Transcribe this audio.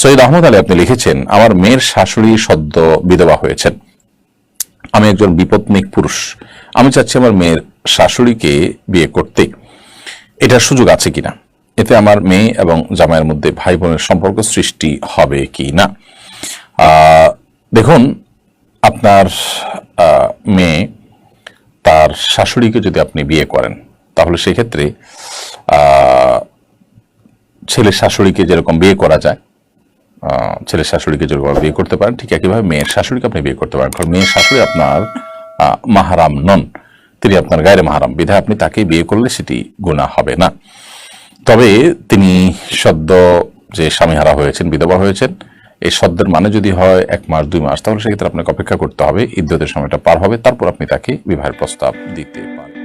সৈয়দ আহমদ আলী আপনি লিখেছেন, আমার মেয়ের শাশুড়ি সদ্য বিধবা হয়েছেন। আমি একজন বিপত্নিক পুরুষ। আমি চাচ্ছি আমার মেয়ের শাশুড়িকে বিয়ে করতে। এটার সুযোগ আছে কিনা? এতে আমার মেয়ে এবং জামাইয়ের মধ্যে ভাই বোনের সম্পর্ক সৃষ্টি হবে কি না দেখুন, আপনার মেয়ে তার শাশুড়িকে যদি আপনি বিয়ে করেন, তাহলে সেক্ষেত্রে ছেলের শাশুড়িকে যেরকম বিয়ে করা যায় ছেলের শাশুড়িকে যেরকম বিয়ে করতে পারেন, ঠিক একইভাবে মেয়ের শাশুড়িকে আপনি বিয়ে করতে পারেন। কারণ মেয়ের শাশুড়ি আপনার মাহারাম নন, তিনি আপনার গায়ের মাহারাম। বিধায় আপনি তাকে বিয়ে করলে সেটি গুণা হবে না। তবে তিনি সদ্য যে স্বামীহারা হয়েছেন, বিধবা হয়েছেন, এই সদ্যের মানে যদি হয় এক মাস, দুই মাস, তাহলে সেক্ষেত্রে আপনাকে অপেক্ষা করতে হবে। ইদ্যতের সময়টা পার হবে, তারপর আপনি তাকে বিবাহের প্রস্তাব দিতে পারেন।